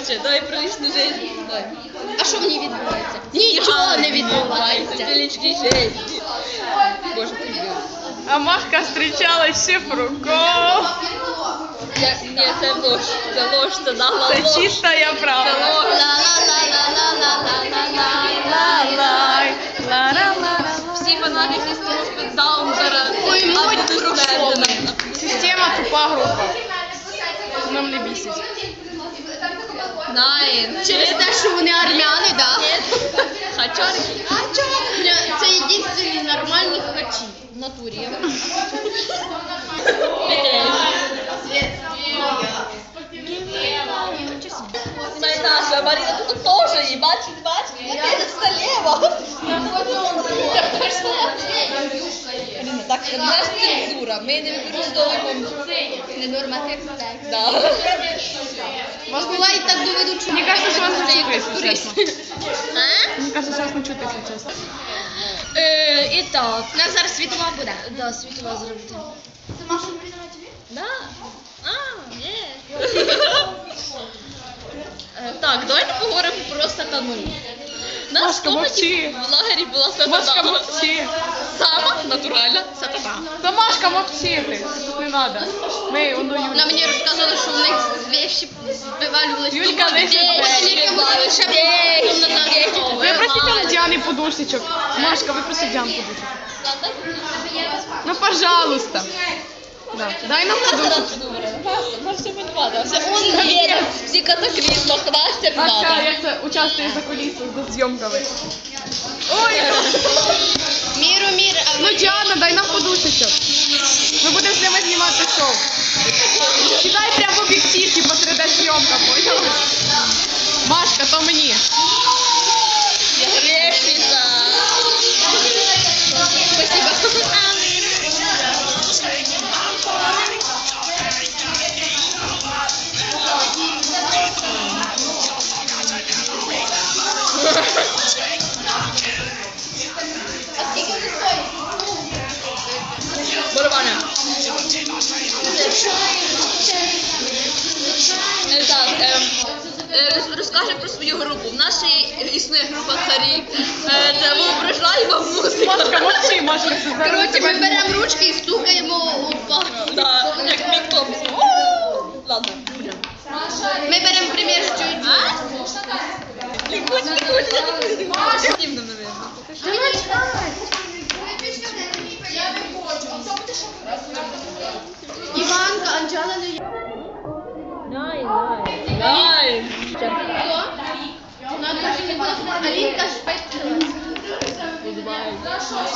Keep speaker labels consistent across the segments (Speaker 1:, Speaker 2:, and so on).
Speaker 1: Коротше, давай про лічну життя. Давай.
Speaker 2: А що в ній відбувається? Нічого не відбувається.
Speaker 1: Це лічні житті. Боже, ти любив.
Speaker 3: А Машка зустрічалась з Шифруком.
Speaker 1: Я- Ні, це ложь. Це ложь, це нагла
Speaker 3: Це
Speaker 1: ложь.
Speaker 3: чистая
Speaker 1: Це
Speaker 3: правда. Ла-лай, ла-ра-ла-ла.
Speaker 1: Всі фанати System of a Down зараз.
Speaker 2: Ой, муть.
Speaker 3: Система тупа група. Нам не бісить.
Speaker 1: Найн.
Speaker 2: Через те, що вони армяни, так?
Speaker 1: Хачарки.
Speaker 2: Це єдині нормальні хачі в натурі.
Speaker 1: Наша Марина тут теж, і бачиш, бачиш, Марина слева. Марина, так, у нас цензура, ми не використовуємо.
Speaker 2: Ненормативний текст.
Speaker 1: Да.
Speaker 2: Буває так доведуть, що
Speaker 3: Мені кажется, що вас не
Speaker 2: це
Speaker 3: чути,
Speaker 2: якось
Speaker 3: якщо
Speaker 2: турист.
Speaker 3: чесно.
Speaker 2: А?
Speaker 3: Мені кажется, що вас не чути, якщо чесно.
Speaker 1: Е, і так.
Speaker 2: У нас зараз світова буде.
Speaker 1: Да, світова зробити.
Speaker 2: Це Маша прийняла тобі?
Speaker 1: Да. А, ні. Е, Так, давайте поговоримо про сатану. У Нас
Speaker 3: Машка,
Speaker 1: в комнаті
Speaker 3: мовчи.
Speaker 1: в лагері була
Speaker 3: Машка,
Speaker 1: сатана.
Speaker 3: мовчи.
Speaker 1: Сама натуральна сатана.
Speaker 3: Та Машка, мовчи ти. Тут не надо. Ми, воно
Speaker 2: Вона
Speaker 3: Юлька.
Speaker 2: мені розказувала, що в них вещи вивалювалися.
Speaker 3: Юлька, лише Ви просите у Діани подушечок. Машка, ви просите Діану подушечок. Ну, пожалуйста. Да. Дай нам подушечку.
Speaker 1: Це он вірить всі катаклізми,
Speaker 3: Машка,
Speaker 1: надо.
Speaker 3: як це участвує за кулісою, за зйомками. Ой,
Speaker 2: Міру, мір, а
Speaker 3: ну Діана, дай нам подушечок. Ми будемо з ними знімати шоу. Об'єктив, しよう
Speaker 1: か
Speaker 2: も
Speaker 1: う。Е, роз- розкажемо про свою групу. В нас ще існує група царі. Е, Це воображаєма музика.
Speaker 3: Машка, мовчи, Машка,
Speaker 2: Коротше, ми беремо ручки і стукаємо у
Speaker 1: як мік Ладно.
Speaker 2: Ми беремо примір з. Іванка, Анджела не Алінка.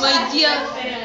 Speaker 1: My dear